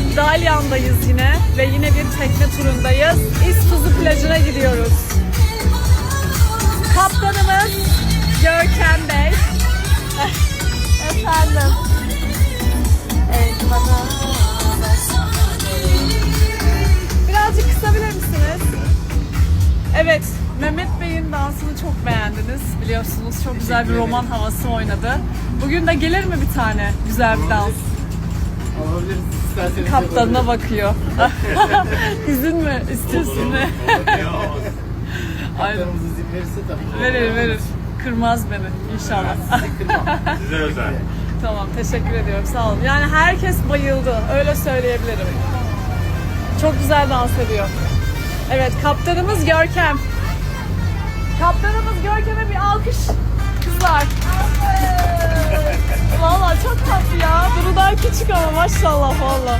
Ee, Dalyan'dayız yine ve yine bir tekne turundayız. İztuzu plajına gidiyoruz. Kaptanımız Görkem Bey. Efendim. Evet, bana. Birazcık kısabilir misiniz? Evet, Mehmet Bey'in dansını çok beğendiniz. Biliyorsunuz çok güzel bir roman havası oynadı. Bugün de gelir mi bir tane güzel bir dans? Alabiliriz isterseniz. Kaptanına bakıyor. İzin mi istiyorsun? Aynen. Kaptanımız izin verirse tabii ki. Verir verir. Kırmaz beni inşallah. Sizi kırmam. Size özel. tamam teşekkür ediyorum sağ olun. Yani herkes bayıldı öyle söyleyebilirim. Çok güzel dans ediyor. Evet kaptanımız Görkem. Kaptanımız Görkem'e Duru'dan küçük ama maşallah valla.